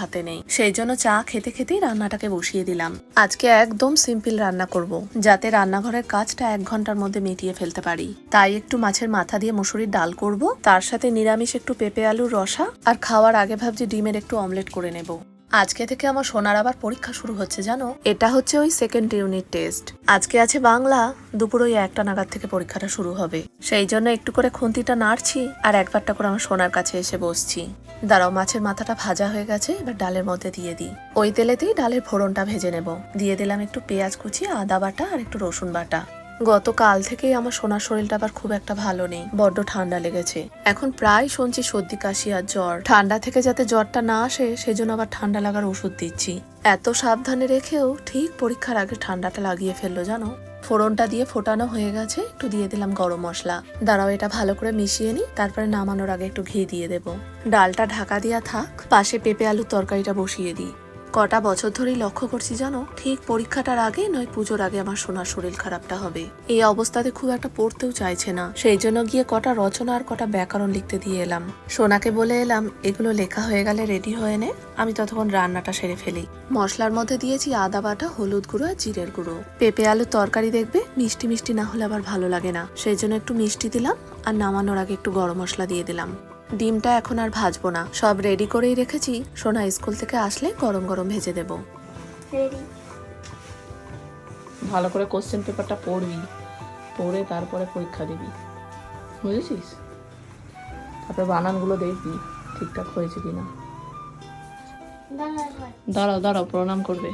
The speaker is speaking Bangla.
হাতে নেই। সেই জন্য চা খেতে খেতেই রান্নাটাকে বসিয়ে দিলাম। আজকে একদম সিম্পল রান্না করব, যাতে রান্নাঘরের কাজটা এক ঘণ্টার মধ্যে মিটিয়ে ফেলতে পারি। তাই একটু মাছের মাথা দিয়ে মুসুরির ডাল করব, তার সাথে নিরামিষ একটু পেঁপে আলুর রসা, আর খাওয়ার আগে ভাবছি ডিমের একটু অমলেট করে নেব। আজকে থেকে আমার সোনার আবার পরীক্ষা শুরু হচ্ছে জানো? এটা হচ্ছে ওই সেকেন্ড ইউনিট টেস্ট আজকে আছে বাংলা দুপুর ওই একটা নাগাদ থেকে পরীক্ষাটা শুরু হবে। সেই জন্য একটু করে খুন্তিটা নাড়ছি আর একবারটা করে আমার সোনার কাছে এসে বসছি। দাঁড়াও মাছের মাথাটা ভাজা হয়ে গেছে এবার ডালের মধ্যে দিয়ে দিই। ওই তেলেতেই ডালের ফোড়নটা ভেজে নেব। দিয়ে দিলাম একটু পেঁয়াজ কুচি আদা বাটা আর একটু রসুন বাটা। গতকাল থেকেই আমার সোনার শরীরটা আবার খুব একটা ভালো নেই। বড্ড ঠান্ডা লেগেছে। এখন প্রায় শুনছি সর্দি, কাশি আর জ্বর। ঠান্ডা থেকে যাতে জ্বরটা না আসে, সেজন্য আবার ঠান্ডা লাগার ওষুধ দিচ্ছি। এত সাবধানে রেখেও ঠিক পরীক্ষার আগে ঠান্ডাটা লাগিয়ে ফেলল, জানো? ফোড়নটা দিয়ে ফোটানো হয়ে গেছে, একটু দিয়ে দিলাম গরম মশলা। দাঁড়াও, এটা ভালো করে মিশিয়ে নিই, তারপরে নামানোর আগে একটু ঘি দিয়ে দেব। ডালটা ঢাকা দিয়া থাক, পাশে পেঁপে আলুর তরকারিটা বসিয়ে দিই। কটা বছর ধরেই লক্ষ্য করছি জানো? ঠিক পরীক্ষাটার আগে নয়, পুজোর আগে আমার সোনার শরীর খারাপটা হবে। এই অবস্থাতে খুব একটা পড়তেও চাইছে না। সেই জন্য গিয়ে কটা রচনা আর কটা ব্যাকরণ লিখতে দিয়ে এলাম। সোনাকে বলে এলাম, এগুলো লেখা হয়ে গেলে রেডি হয়ে নে। আমি ততক্ষণ রান্নাটা সেরে ফেলি। মশলার মধ্যে দিয়েছি আদা বাটা, হলুদ গুঁড়ো আর জিরের গুঁড়ো। পেঁপে আলুর তরকারি দেখবে? মিষ্টি মিষ্টি না হলে আবার ভালো লাগে না। সেই জন্য একটু মিষ্টি দিলাম আর নামানোর আগে একটু গরম মশলা দিয়ে দিলাম। ডিমটা এখন আর ভাজবো না। সব রেডি করেই রেখেছি। সোনা স্কুল থেকে আসলে গরম গরম ভেজে দেবো। ভালো করে কোশ্চেন পেপারটা পড়বি। পড়ে তারপরে পরীক্ষা দিবি। বুঝেছিস? তারপরে বানানগুলো দেখবি ঠিকঠাক হয়েছে কিনা। দাঁড়াও দাঁড়াও প্রণাম করবে।